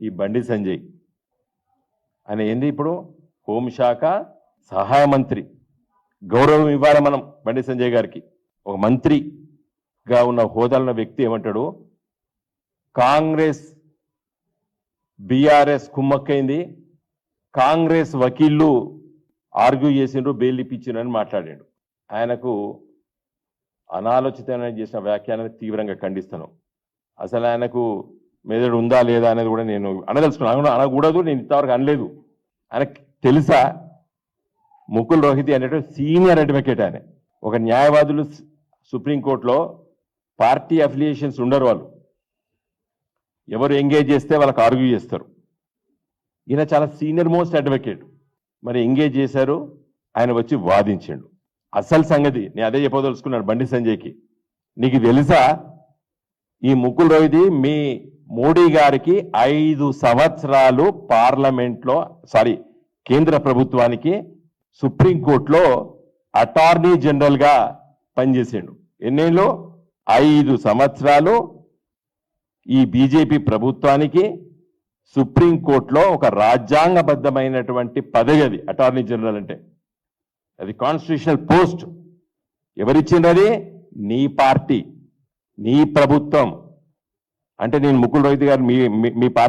ఈ బండి సంజయ్. ఆయన ఏంది ఇప్పుడు? హోంశాఖ సహాయ మంత్రి. గౌరవం ఇవ్వాలి మనం బండి సంజయ్ గారికి. ఒక మంత్రిగా ఉన్న హోదాలన్న వ్యక్తి ఏమంటాడు? కాంగ్రెస్ బీఆర్ఎస్ కుమ్మక్కైంది. కాంగ్రెస్ వకీళ్ళు ఆర్గ్యూ చేసిండ్రు బెయిల్ ఇప్పించిండ్రు మాట్లాడాడు. ఆయనకు అనాలోచితమైన చేసిన వ్యాఖ్యానాన్ని తీవ్రంగా ఖండిస్తాను అసలు ఆయనకు మెదడు ఉందా లేదా అనేది కూడా నేను అనదలుచుకున్నాను. అనకూడదు నేను ఇంతవరకు అనలేదు. ఆయన తెలుసా? ముకుల్ రోహితి అనేటువంటి సీనియర్ అడ్వకేట్ ఆయన. ఒక న్యాయవాదులు సుప్రీంకోర్టులో పార్టీ అఫిలియేషన్స్ ఉండరు వాళ్ళు. ఎవరు ఎంగేజ్ చేస్తే వాళ్ళకి ఆర్గ్యూ చేస్తారు. ఈయన చాలా సీనియర్ మోస్ట్ అడ్వకేట్ మరి ఎంగేజ్ చేశారు ఆయన వచ్చి వాదించాడు. అసలు సంగతి నేను అదే చెప్పదలుచుకున్నాను బండి సంజయ్కి. నీకు తెలుసా? ఈ ముకుల్ రోహిది మీ మోడీ గారికి ఐదు సంవత్సరాలు పార్లమెంట్లో సారీ కేంద్ర ప్రభుత్వానికి సుప్రీంకోర్టులో అటార్నీ జనరల్గా పనిచేసాడు. ఎన్నేళ్ళు? ఐదు సంవత్సరాలు ఈ బీజేపీ ప్రభుత్వానికి సుప్రీంకోర్టులో ఒక రాజ్యాంగబద్ధమైనటువంటి పదవి అది అటార్నీ జనరల్ అంటే. అది కాన్స్టిట్యూషనల్ పోస్ట్. ఎవరిచ్చిండ్రు అది? నీ పార్టీ నీ ప్రభుత్వం. అంటే నేను ముకుల్ రోహిత్ గారు మీ మీ- మీ పార్టీ